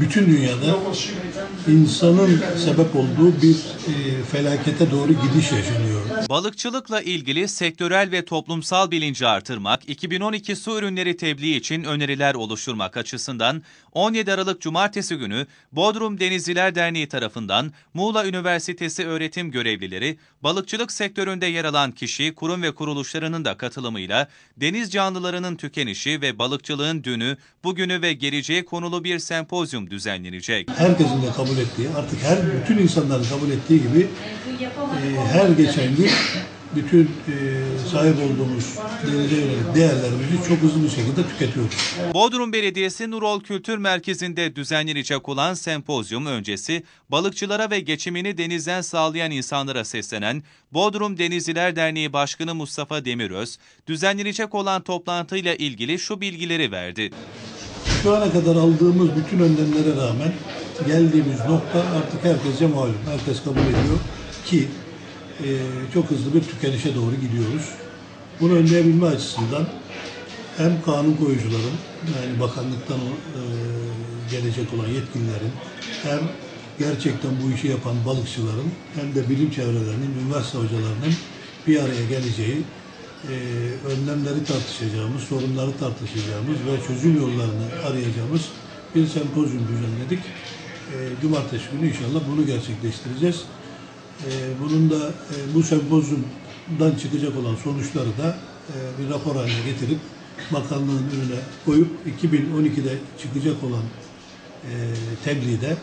bütün dünyada insanın sebep olduğu bir e, felakete doğru gidiş yaşanıyor. Balıkçılıkla ilgili sektörel ve toplumsal bilinci artırmak, 2012 su ürünleri tebliğ için öneriler oluşturmak açısından 17 Aralık Cumartesi günü Bodrum Denizciler Derneği tarafından Muğla Üniversitesi öğretim görevlileri, balıkçılık sektöründe yer alan kişi, kurum ve kuruluşlarının da katılımıyla deniz canlılarının tükenişi ve balıkçılığın dünü, bugünü ve geleceği konulu bir sempozyum düzenlenecek. Herkesin de kabul ettiği, artık her bütün insanların kabul ettiği gibi e, her geçen gün bütün e, sahip olduğumuz denize yönelik değerlerimizi çok hızlı bir şekilde tüketiyoruz. Bodrum Belediyesi Nurol Kültür Merkezi'nde düzenlenecek olan sempozyum öncesi balıkçılara ve geçimini denizden sağlayan insanlara seslenen Bodrum Denizciler Derneği Başkanı Mustafa Demiröz, düzenlenecek olan toplantıyla ilgili şu bilgileri verdi. Şu ana kadar aldığımız bütün önlemlere rağmen geldiğimiz nokta artık herkese malum. Herkes kabul ediyor ki e, çok hızlı bir tükenişe doğru gidiyoruz. Bunu önleyebilme açısından hem kanun koyucuların yani bakanlıktan e, gelecek olan yetkililerin hem gerçekten bu işi yapan balıkçıların hem de bilim çevrelerinin, üniversite hocalarının bir araya geleceği e, önlemleri tartışacağımız, sorunları tartışacağımız ve çözüm yollarını arayacağımız bir sempozyum düzenledik. E, Cumartesi günü inşallah bunu gerçekleştireceğiz. E, bunun da e, bu sempozyumdan çıkacak olan sonuçları da e, bir rapor haline getirip bakanlığın önüne koyup 2012'de çıkacak olan e, tebliğde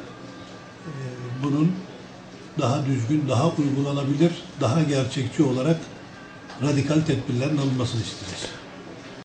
e, bunun daha düzgün, daha uygulanabilir, daha gerçekçi olarak radikal tedbirlerin alınmasını isteyeceğiz.